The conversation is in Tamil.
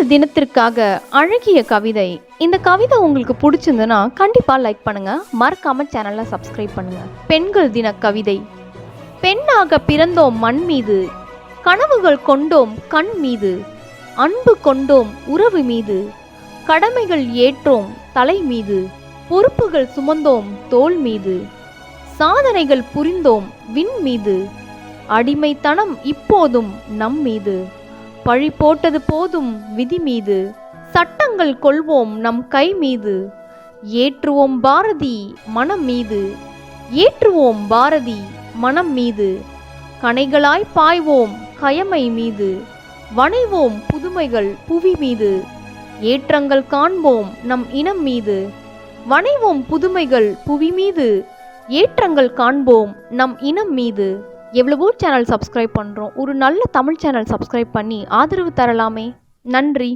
பெண்கள் தினத்திற்காக அழகிய கவிதை. இந்த கவிதை உங்களுக்கு பிடிச்சிருந்ததுன்னா கண்டிப்பா லைக் பண்ணுங்க. மறக்காம சேனலை சப்ஸ்கிரைப் பண்ணுங்க. பெண்கள் தின கவிதை. பெண்ணாக பிறந்தோம் மண் மீது. கனவுகள் கொண்டோம் கண் மீது. அன்பு கொண்டோம் உறவு மீது. கடமைகள் ஏற்றோம் தலை மீது. பொறுப்புகள் சுமந்தோம் தோள் மீது. சாதனைகள் புரிந்தோம் விண் மீது. அடிமைத்தனம் இப்போதும் நம் மீது. பழி போட்டது போதும் விதி மீது சட்டங்கள் கொள்வோம் நம் கை மீது ஏற்றுவோம் பாரதி மனம் மீது ஏற்றுவோம் பாரதி மனம் மீது கனைகளாய் பாய்வோம் கயமை மீது வணைவோம் புதுமைகள் புவி மீது ஏற்றங்கள் காண்போம் நம் இனம் மீது வணைவோம் புதுமைகள் புவி மீது ஏற்றங்கள் காண்போம் நம் இனம் மீது எவ்வளவோ சேனல் சப்ஸ்கிரைப் பண்ணுறோம் ஒரு நல்ல தமிழ் சேனல் சப்ஸ்கிரைப் பண்ணி ஆதரவு தரலாமே. நன்றி.